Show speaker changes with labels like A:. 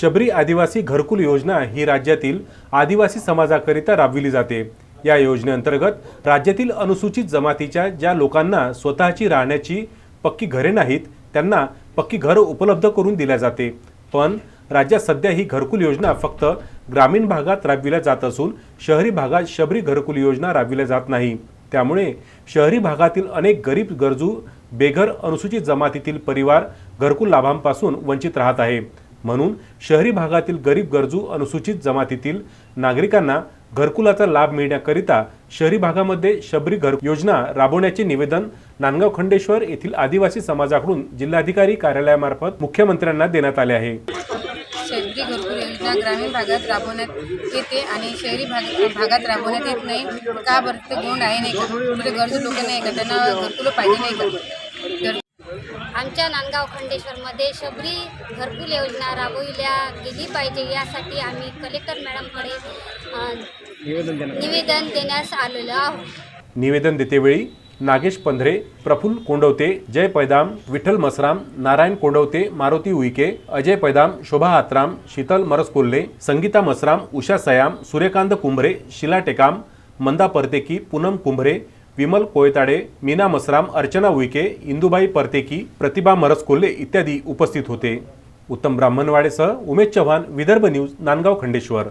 A: शबरी आदिवासी घरकुल योजना ही राज्यातील आदिवासी समाजाकरिता राबविली जाते. या योजनेअंतर्गत राज्यातील अनुसूचित जमातीच्या ज्या लोकांना स्वतःची राहण्याची पक्की घरे नाहीत त्यांना पक्की घरं उपलब्ध करून दिल्या जाते. पण राज्यात सध्या ही घरकुल योजना फक्त ग्रामीण भागात राबविल्या जात असून शहरी भागात शबरी घरकुल योजना राबविल्या जात नाही. त्यामुळे शहरी भागातील अनेक गरीब गरजू बेघर अनुसूचित जमातीतील परिवार घरकुल लाभांपासून वंचित राहत आहे. म्हणून शहरी भागातील गरीब गरजू अनुसूचित जमातीतील नागरिकांना घरकुलाचा लाभ मिळण्याकरिता शहरी भागामध्ये शबरी घर योजना राबवण्याचे निवेदन नांदगाव खंडेश्वर येथील आदिवासी समाजाकडून जिल्हाधिकारी कार्यालयामार्फत मुख्यमंत्र्यांना देण्यात आले आहे.
B: शेतकरी घरकुल योजना ग्रामीण भागात राबवण्यात येते आणि शहरी भाग भागात राबवण्यात येत नाही. का बरं? ते गुण आहे नाही का? कुठे गरजू लोक नाही का? त्यांना घरकुलं पाहिजे नाही का?
C: आमच्या नांदगाव खंडेश्वरमध्ये शबरी घरकुल योजना राबविल्या गेली पाहिजे यासाठी आम्ही कलेक्टर मॅडमकडे निवेदन देण्यास आलेलो आहोत.
A: निवेदन देतेवेळी नागेश पंधरे प्रफुल्ल कोंडवते जय पैदाम विठ्ठल मसराम नारायण कोंडवते मारुती उईके अजय पैदाम शोभा आत्राम शीतल मरस कोल्हे संगीता मसराम उषा सयाम सूर्यकांत कुंभरे शिला टेकाम मंदा परतेकी पूनम कुंभरे विमल कोयताडे मीना मसराम अर्चना उईके इंदुबाई परतेकी प्रतिभा मरस कोल्हे इत्यादी उपस्थित होते. उत्तम ब्राह्मणवाडेसह उमेश चव्हाण विदर्भ न्यूज नांदगाव खंडेश्वर.